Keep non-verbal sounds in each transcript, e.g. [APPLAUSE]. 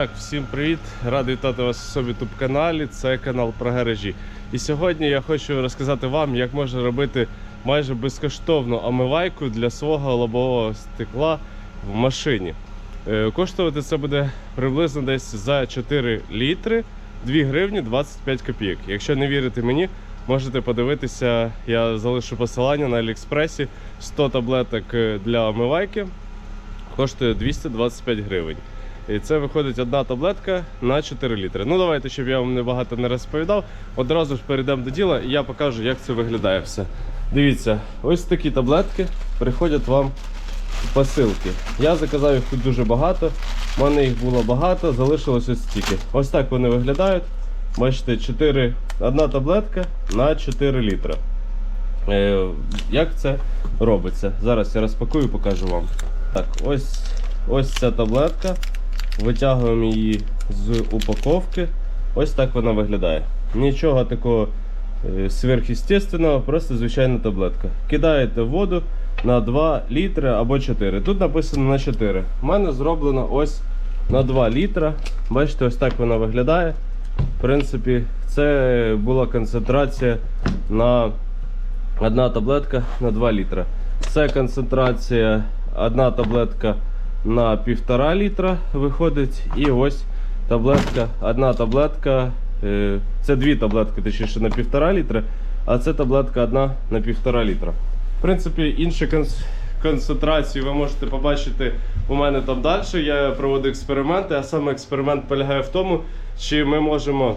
Так, всім привіт! Радий вітати вас у собі youtube каналі. Це канал про гаражі. І сьогодні я хочу розказати вам, як можна робити майже безкоштовну омивайку для свого лобового стекла в машині. Е, Коштувати це буде приблизно десь за 4 літри 2 гривні 25 копійок. Якщо не вірите мені, можете подивитися, я залишу посилання на Аліекспресі 100 таблеток е, для омивайки. Коштує 225 гривень. І це виходить одна таблетка на 4 літри. Ну давайте, щоб я вам небагато не розповідав. Одразу ж перейдемо до діла і я покажу, як це виглядає все. Дивіться, ось такі таблетки приходять вам посилки. Я заказав їх тут дуже багато. У мене їх було багато, залишилось ось стільки. Ось так вони виглядають. Бачите, 4, одна таблетка на 4 літра. Е, як це робиться? Зараз я розпакую і покажу вам. Так, ось, ось ця таблетка. Витягуємо її з упаковки. Ось так вона виглядає. Нічого такого е, сверхъестественного, просто звичайна таблетка. Кидаєте воду на 2 літри або 4. Тут написано на 4. У мене зроблено ось на 2 літра. Бачите, ось так вона виглядає. В принципі, це була концентрація на одна таблетка на 2 літра. Це концентрація одна таблетка на 1,5 літра виходить. І ось таблетка, одна таблетка, е, це дві таблетки, точніше на 1,5 літра, а це таблетка одна на 1,5 літра. В принципі, інші концентрації ви можете побачити у мене там далі. Я проводу експерименти, а саме експеримент полягає в тому, чи ми можемо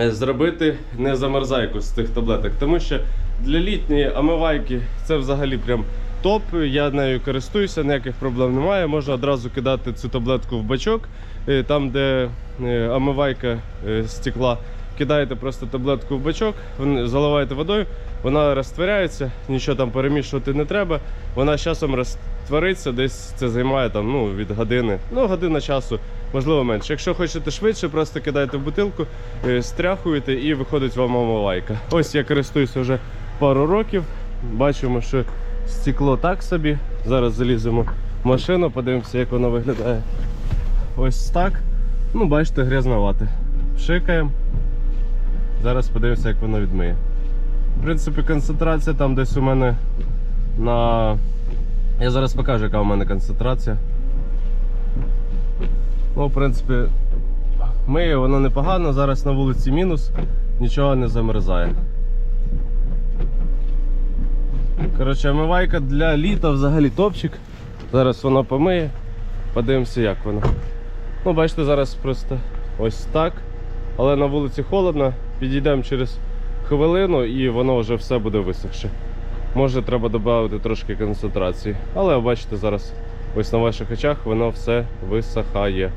е, зробити не замерзайку з цих таблеток. Тому що для літньої омивайки це взагалі прям топ. Я нею користуюся, ніяких проблем немає. Можна одразу кидати цю таблетку в бачок, е, там, де е, омивайка е, стекла. Кидаєте просто таблетку в бачок, заливаєте водою, вона розтворяється, нічого там перемішувати не треба. Вона з часом розтвориться, десь це займає там, ну, від години, ну, година часу, можливо менше. Якщо хочете швидше, просто кидаєте в бутилку, стряхуєте і виходить вам омивайка. Ось я користуюся вже пару років. Бачимо, що стекло так собі. Зараз заліземо в машину, подивимося, як воно виглядає. Ось так. Ну, бачите, грязновате. Шикаємо. Зараз подивимося, як воно відмиє. В принципі, концентрація там десь у мене на. Я зараз покажу, яка у мене концентрація. Ну, в принципі, миє воно непогано, зараз на вулиці мінус, нічого не замерзає. Коротше, омивайка для літа взагалі топчик. Зараз воно помиє. Подивимося, як воно. Ну, бачите, зараз просто ось так. Але на вулиці холодно, підійдемо через хвилину і воно вже все буде висохше. Може треба додати трошки концентрації. Але бачите, зараз ось на ваших очах воно все висихає.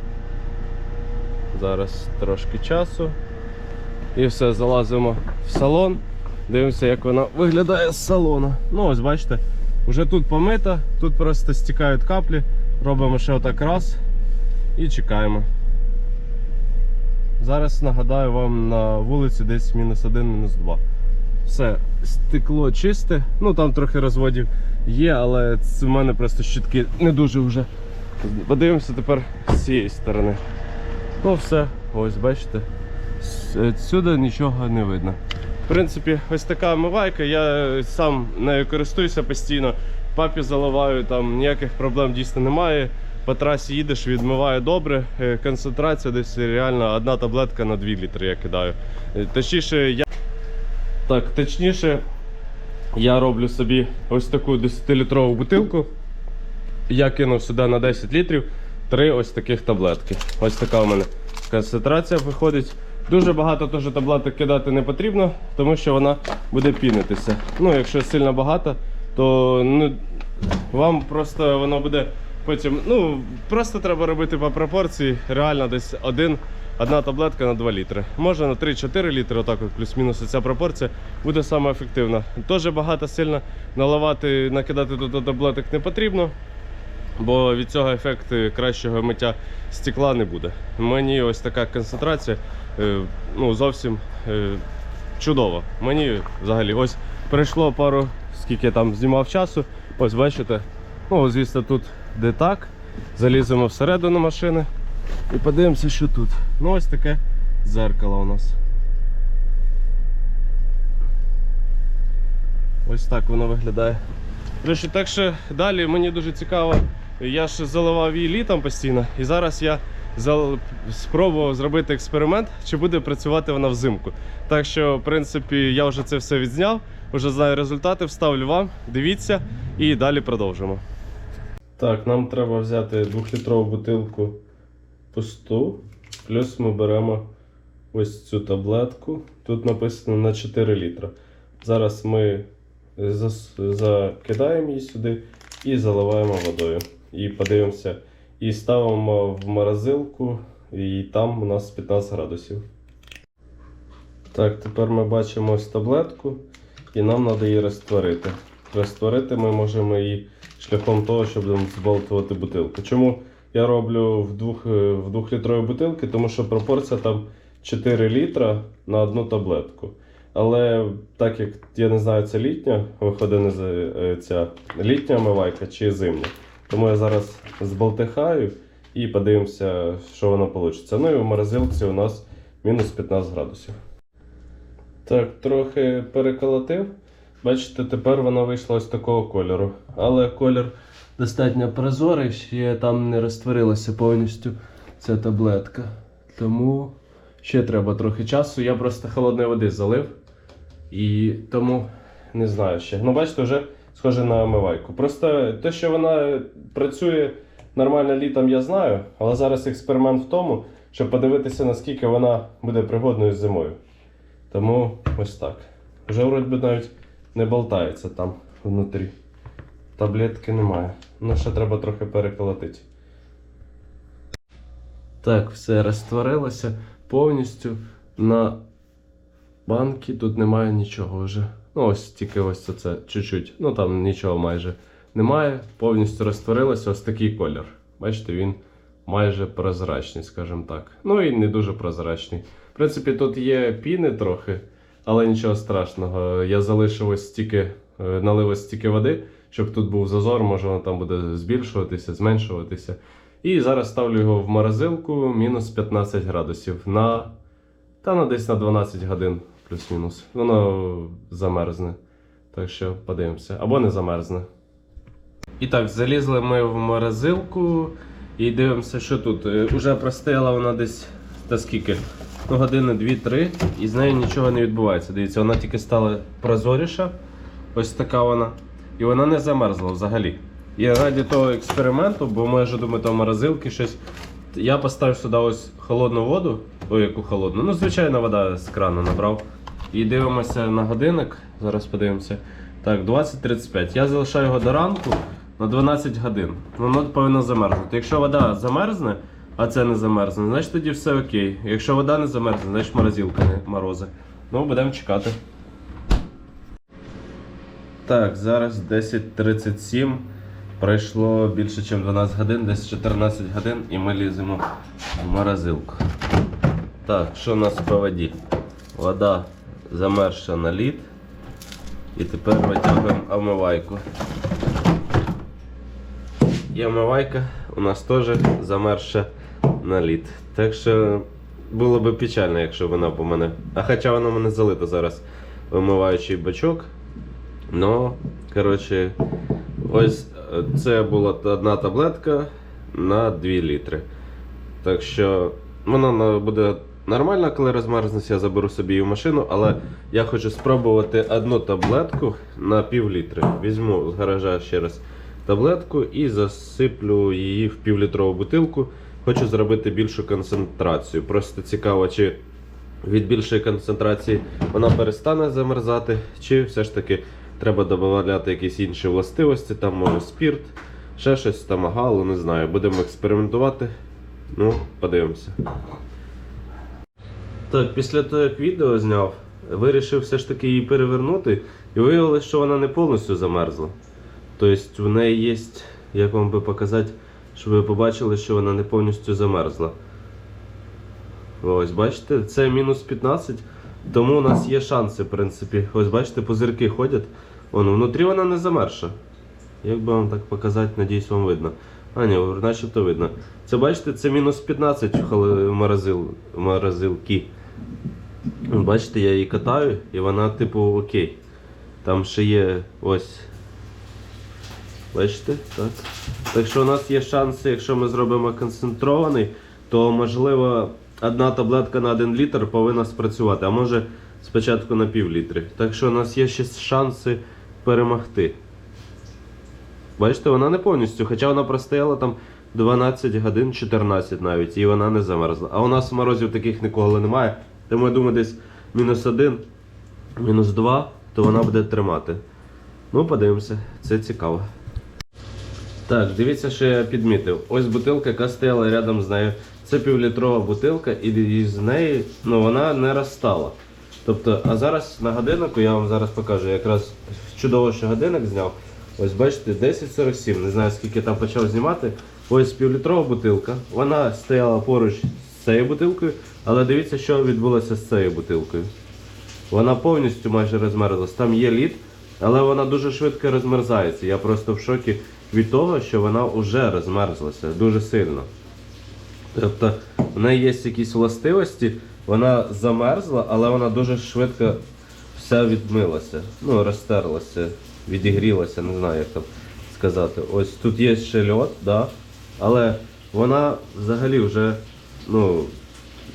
Зараз трошки часу. І все, залазимо в салон. Дивимося, як вона виглядає з салону. Ну, ось бачите, вже тут помита, тут просто стікають каплі. Робимо ще отак раз і чекаємо. Зараз нагадаю вам на вулиці десь мінус 1, мінус 2. Все, стекло чисте. Ну там трохи розводів є, але це в мене просто щітки не дуже вже. Подивимося тепер з цієї сторони. Ну все, ось бачите. Сюди нічого не видно. В принципі, ось така омивайка, я сам нею користуюся постійно. Папі заливаю, там ніяких проблем дійсно немає. По трасі їдеш, відмиває добре. Е, Концентрація десь реально одна таблетка на 2 літри я кидаю. Е, Точніше, я. Так, точніше, я роблю собі ось таку 10-літрову бутилку. Я кинув сюди на 10 літрів три ось таких таблетки. Ось така у мене концентрація виходить. Дуже багато теж таблеток кидати не потрібно, тому що вона буде пінитися. Ну, якщо сильно багато, то ну, вам просто воно буде потім. Ну, просто треба робити по пропорції. Реально десь один, одна таблетка на 2 літри. Може на 3-4 літри, отак от плюс-мінус ця пропорція буде саме ефективна. Теж багато сильно наливати, накидати тут таблеток не потрібно. Бо від цього ефекту кращого миття стекла не буде. Мені ось така концентрація е, ну, зовсім е, чудова. Мені взагалі ось пройшло пару, скільки я там знімав часу. Ось бачите. Ну, звісно, тут де так. Заліземо всередину машини. І подивимося, що тут. Ну ось таке зеркало у нас. Ось так воно виглядає. Так що далі мені дуже цікаво. Я ж заливав її літом постійно, і зараз я спробував зробити експеримент, чи буде працювати вона взимку. Так що, в принципі, я вже це все відзняв, вже знаю результати, вставлю вам. Дивіться і далі продовжимо. Так, нам треба взяти 2-літрову бутилку пусту, плюс ми беремо ось цю таблетку. Тут написано на 4 літра. Зараз ми закидаємо її сюди і заливаємо водою. І подивимося. І ставимо в морозилку, і там у нас 15 градусів. Так, тепер ми бачимо ось таблетку, і нам треба її розтворити. Розтворити ми можемо її шляхом того, щоб там збалтувати бутилку. Чому я роблю в 2 в двохлітрові бутилки? Тому що пропорція там 4 літра на одну таблетку. Але так як я не знаю, це літня, виходить е, ця літня омивайка чи зимня. Тому я зараз збалтихаю і подивимося, що воно вийде. Ну і в морозилці у нас мінус 15 градусів. Так, трохи переколотив. Бачите, тепер вона вийшла ось такого кольору. Але колір достатньо прозорий, ще там не розтворилася повністю ця таблетка. Тому ще треба трохи часу. Я просто холодної води залив. І тому не знаю ще. Ну, бачите, вже схоже на омивайку. Просто те, що вона працює нормально літом, я знаю, але зараз експеримент в тому, щоб подивитися, наскільки вона буде пригодною зимою. Тому ось так. Вже вроді навіть не болтається там внутрі. Таблетки немає. Ну, ще треба трохи переколотити. Так, все розтворилося повністю на банки. Тут немає нічого вже. Ну, ось тільки ось це чуть-чуть. Ну там нічого майже немає. Повністю розтворилося ось такий колір. Бачите, він майже прозрачний, скажімо так. Ну і не дуже прозрачний. В принципі, тут є піни трохи, але нічого страшного. Я залишив ось стільки, е, налив ось стільки води, щоб тут був зазор, може воно там буде збільшуватися, зменшуватися. І зараз ставлю його в морозилку мінус 15 градусів на. Та на десь на 12 годин плюс-мінус. Воно замерзне. Так що подивимося. Або не замерзне. І так, залізли ми в морозилку і дивимося, що тут. Е, Уже простояла вона десь та скільки? Ну, години 2-3, і з нею нічого не відбувається. Дивіться, вона тільки стала прозоріша. Ось така вона. І вона не замерзла взагалі. І раді того експерименту, бо може думати, у морозилки щось. Я поставив сюди ось холодну воду, ой, яку холодну. Ну, звичайна вода з крана набрав. І дивимося на годинник. Зараз подивимося. Так, 20.35. Я залишаю його до ранку на 12 годин. Воно повинно замерзнути. Якщо вода замерзне, а це не замерзне, значить тоді все окей. Якщо вода не замерзне, значить морозилка не морози. Ну, будемо чекати. Так, зараз 10.37. Пройшло більше, ніж 12 годин, десь 14 годин, і ми ліземо в морозилку. Так, що у нас по воді? Вода замерзша на лід. І тепер витягуємо омивайку. І омивайка у нас теж замерзша на лід. Так що було б печально, якщо вона б у мене. А хоча вона мене залита зараз вимиваючий бачок. Ну, коротше, ось е, це була одна таблетка на 2 літри. Так що вона буде нормально, коли розмерзнеться, я заберу собі її в машину, але я хочу спробувати одну таблетку на пів літри. Візьму з гаража ще раз таблетку і засиплю її в півлітрову бутилку. Хочу зробити більшу концентрацію. Просто цікаво, чи від більшої концентрації вона перестане замерзати, чи все ж таки треба додати якісь інші властивості, там може спірт, ще щось там агалу, не знаю. Будемо експериментувати. Ну, подивимося. Так, після того, як відео зняв, вирішив все ж таки її перевернути, і виявилося, що вона не повністю замерзла. Тобто в неї є, як вам би показати, щоб ви побачили, що вона не повністю замерзла. Ось, бачите, це мінус 15, тому у нас є шанси, в принципі. Ось бачите, пузирки ходять. Вон, внутрі вона не замерша. Як би вам так показати, надіюсь, вам видно. А, ні, начебто видно. Це бачите, це мінус 15 в холо- морозил, в морозилки. Бачите, я її катаю і вона типу окей. Там ще є ось. Бачите? Так. Так що у нас є шанси, якщо ми зробимо концентрований, то можливо одна таблетка на 1 літр повинна спрацювати, а може спочатку на пів літри. Так що у нас є ще шанси перемогти. Бачите, вона не повністю, хоча вона простояла там 12 годин, 14 навіть, і вона не замерзла. А у нас морозів таких ніколи немає. Тому я думаю, десь мінус 1, мінус 2, то вона буде тримати. Ну, подивимося, це цікаво. Так, дивіться, що я підмітив. Ось бутилка, яка стояла рядом з нею. Це півлітрова бутилка, і з неї ну, вона не розстала. Тобто, а зараз на годиннику я вам зараз покажу. Якраз чудово, що годинник зняв. Ось бачите, 10.47. Не знаю, скільки там почав знімати. Ось півлітрова бутилка. Вона стояла поруч з цією бутилкою, але дивіться, що відбулося з цією бутилкою. Вона повністю майже розмерзлась. Там є лід, але вона дуже швидко розмерзається. Я просто в шокі від того, що вона вже розмерзлася дуже сильно. Тобто в неї є якісь властивості, вона замерзла, але вона дуже швидко вся відмилася. Ну, розтерлася, відігрілася, не знаю, як там сказати. Ось тут є ще льод, да? але вона взагалі вже, ну,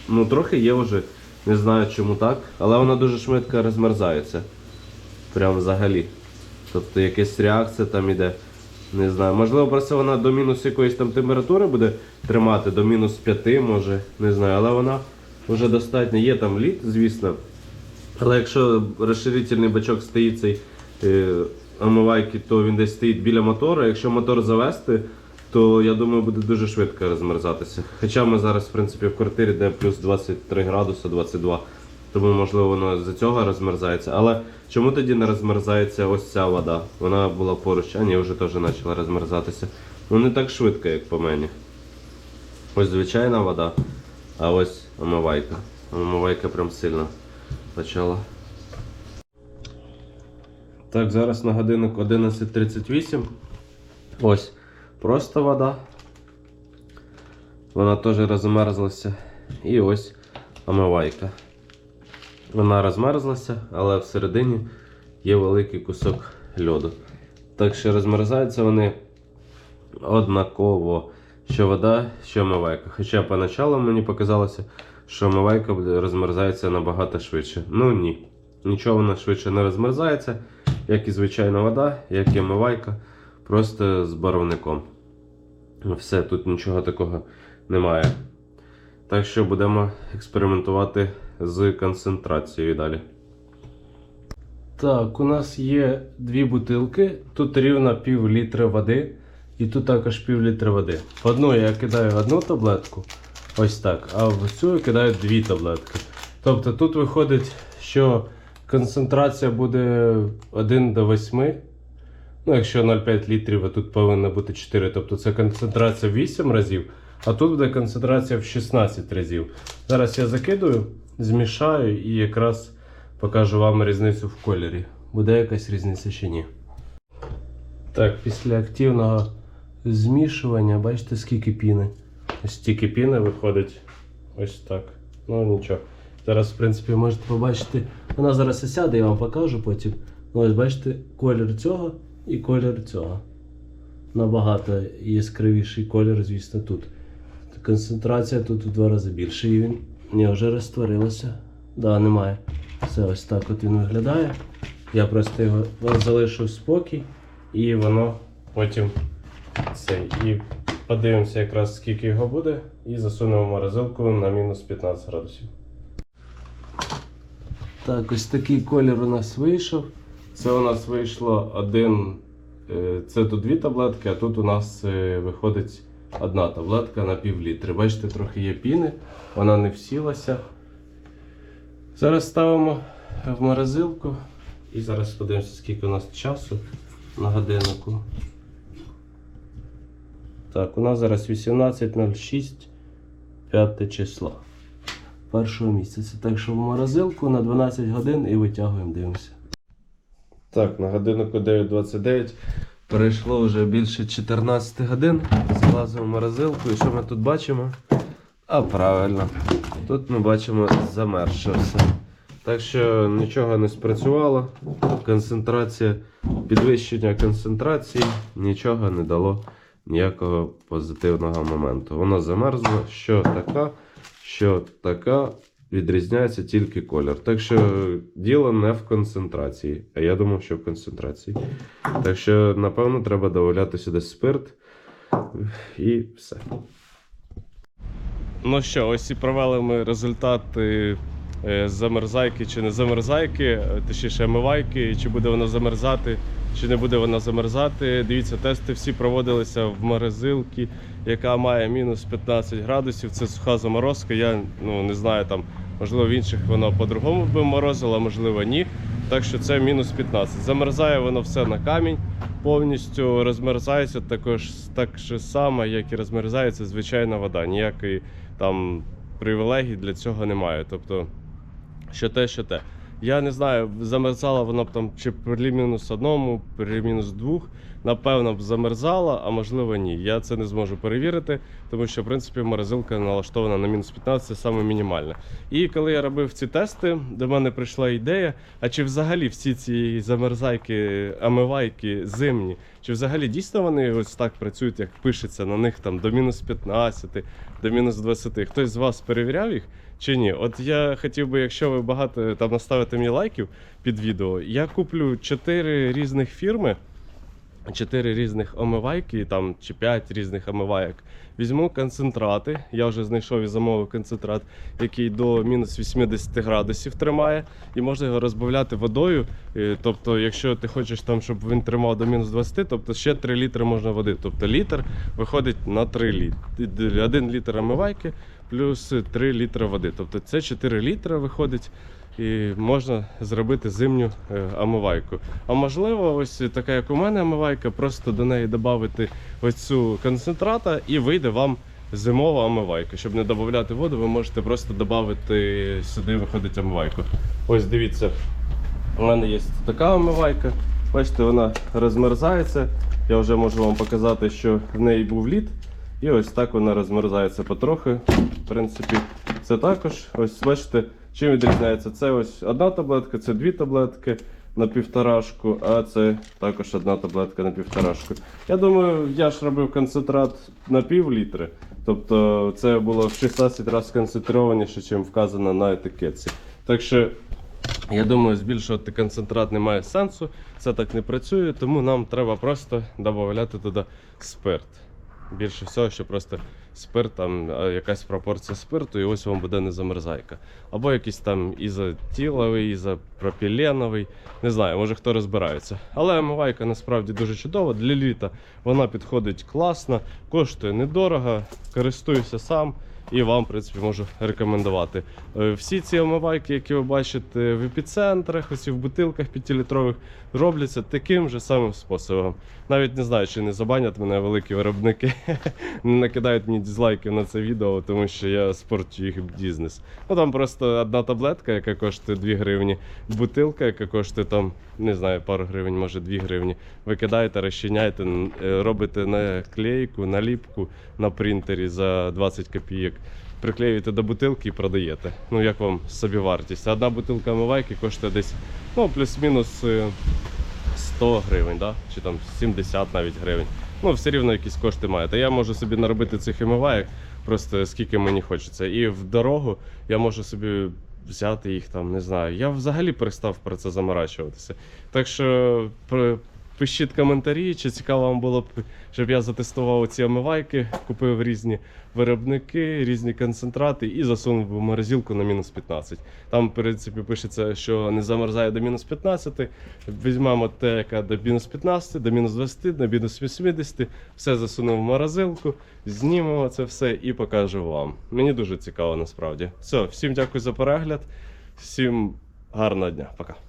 ну трохи є вже, не знаю чому так, але вона дуже швидко розмерзається. Прям взагалі. Тобто якась реакція там іде. Не знаю. Можливо, просто вона до мінус якоїсь там температури буде тримати, до мінус 5, може, не знаю, але вона вже достатньо. Є там лід, звісно. Але якщо розширительний бачок стоїть цей е, омивайки, то він десь стоїть біля мотора. Якщо мотор завести, то я думаю, буде дуже швидко розмерзатися. Хоча ми зараз, в принципі, в квартирі, де плюс 23 градуси, 22. Тому, можливо, воно з-за цього розмерзається. Але чому тоді не розмерзається ось ця вода? Вона була поруч, а ні, вже теж почала розмерзатися. Ну не так швидко, як по мені. Ось звичайна вода, а ось омивайка. Омивайка прям сильно почала. Так, зараз на годинник 11.38. Ось просто вода. Вона теж розмерзлася. І ось омивайка. Вона розмерзлася, але всередині є великий кусок льоду. Так що розмерзаються вони однаково, що вода, що омивайка. Хоча поначалу мені показалося, що омивайка розмерзається набагато швидше. Ну ні. Нічого вона швидше не розмерзається, як і звичайна вода, як і омивайка, просто з барвником. Все, тут нічого такого немає. Так що будемо експериментувати з концентрацією далі. Так, у нас є дві бутилки. Тут рівно пів літра води, і тут також пів літра води. В одну я кидаю одну таблетку, ось так, а в цю я кидаю дві таблетки. Тобто тут виходить, що концентрація буде 1 до 8. Ну, якщо 0,5 літрів, а тут повинно бути 4, тобто це концентрація в 8 разів, а тут буде концентрація в 16 разів. Зараз я закидую, змішаю і якраз покажу вам різницю в кольорі. Буде якась різниця чи ні. Так, після активного змішування, бачите, скільки піни. Ось стільки піни виходить. Ось так. Ну нічого. Зараз, в принципі, можете побачити. Вона зараз осяде, я вам покажу потім. Ну, ось бачите, колір цього і колір цього. Набагато яскравіший колір, звісно, тут. Концентрація тут в два рази більше. І він Ні, вже розтворилося. Да, немає. Все ось так от він виглядає. Я просто його залишу в спокій, і воно потім цей. І подивимося якраз скільки його буде, і засунемо морозилку на мінус 15 градусів. Так, ось такий колір у нас вийшов. Це у нас вийшло один. е, Це тут дві таблетки, а тут у нас е, виходить одна таблетка на пів літри. Бачите, трохи є піни, вона не всілася. Зараз ставимо в морозилку і зараз подивимося, скільки у нас часу на годиннику. Так, у нас зараз 18.06, 5 число першого місяця. Так що в морозилку на 12 годин і витягуємо, дивимося. Так, на годиннику 9.29. Перейшло вже більше 14 годин. Злазимо в морозилку. І що ми тут бачимо? А правильно. Тут ми бачимо замерзше все. Так що нічого не спрацювало. Концентрація, підвищення концентрації нічого не дало ніякого позитивного моменту. Воно замерзло, що така, що така. Відрізняється тільки колір. Так що діло не в концентрації. А я думав, що в концентрації. Так що, напевно, треба додати сюди спирт і все. Ну що, ось і провели ми результати е, замерзайки чи не замерзайки, е, точніше омивайки, чи буде вона замерзати, чи не буде вона замерзати. Дивіться, тести всі проводилися в морозилці, яка має мінус 15 градусів. Це суха заморозка. Я ну, не знаю, там, можливо, в інших воно по-другому би морозило, можливо ні. Так що це мінус 15. Замерзає воно все на камінь повністю розмерзається також так же само, як і розмерзається звичайна вода. Ніякої там привілегій для цього немає. Тобто, що те, що те. Я не знаю, замерзала вона б там чи при мінус одному, при мінус двох. Напевно б замерзала, а можливо ні. Я це не зможу перевірити, тому що в принципі морозилка налаштована на мінус 15, це саме мінімальне. І коли я робив ці тести, до мене прийшла ідея: а чи взагалі всі ці замерзайки, омивайки зимні, чи взагалі дійсно вони ось так працюють, як пишеться на них там до мінус 15, до мінус 20? Хтось з вас перевіряв їх? Чи ні? От я хотів би, якщо ви багато там наставите мені лайків під відео, я куплю 4 різних фірми, 4 різних омивайки, там чи 5 різних омивайок. Візьму концентрати. Я вже знайшов і замовив концентрат, який до мінус 80 градусів тримає, і можна його розбавляти водою. Е, Тобто, якщо ти хочеш там, щоб він тримав до мінус 20, тобто ще 3 літри можна води. Тобто літр виходить на 3 літри. 1 літр омивайки плюс 3 літри води. Тобто це 4 літри виходить. І можна зробити зимню е, омивайку. А можливо, ось така, як у мене омивайка, просто до неї додати ось цю концентрата і вийде вам зимова омивайка. Щоб не додати воду, ви можете просто додати сюди, виходить омивайку. Ось дивіться, у мене є така омивайка. Бачите, вона розмерзається. Я вже можу вам показати, що в неї був лід. І ось так вона розмерзається потрохи. В принципі, це також. Ось бачите, чим відрізняється. Це ось одна таблетка, це дві таблетки на півторашку, а це також одна таблетка на півторашку. Я думаю, я ж робив концентрат на пів літри. Тобто це було в 16 разів концентрованіше, ніж вказано на етикетці. Так що я думаю, збільшувати концентрат немає сенсу, це так не працює, тому нам треба просто додати туди спирт. Більше всього, що просто спирт, там якась пропорція спирту, і ось вам буде не замерзайка. Або якийсь там ізотіловий, ізопропіленовий, не знаю, може хто розбирається. Але омивайка насправді дуже чудова. Для літа вона підходить класно, коштує недорого, користуюся сам. І вам, в принципі, можу рекомендувати. Е, Всі ці омивайки, які ви бачите в епіцентрах, ось і в бутилках 5-літрових, робляться таким же самим способом. Навіть не знаю, чи не забанять мене великі виробники, [LAUGHS] не накидають мені дизлайків на це відео, тому що я спорчу їх бізнес. Ну там просто одна таблетка, яка коштує 2 гривні, бутилка, яка коштує там, не знаю, пару гривень, може 2 гривні. Ви кидаєте, розчиняєте, е, робите наклейку, наліпку на принтері за 20 копійок. Приклеюєте до бутилки і продаєте. Ну як вам собівартість? Одна бутилка омивайки коштує десь ну, плюс-мінус е, 100 гривень, да? чи там 70 навіть гривень. Ну, все рівно якісь кошти має. Та я можу собі наробити цих омивайок, просто скільки мені хочеться. І в дорогу я можу собі взяти їх там, не знаю. Я взагалі перестав про це заморачуватися. Так що пишіть коментарі, чи цікаво вам було б, щоб я затестував ці омивайки, купив різні виробники, різні концентрати і засунув в морозилку на мінус 15. Там, в принципі, пишеться, що не замерзає до мінус 15. Візьмемо те, яка до мінус 15, до мінус 20, до мінус 80, все засунемо в морозилку, знімемо це все і покажу вам. Мені дуже цікаво насправді. Все, всім дякую за перегляд, всім гарного дня, пока.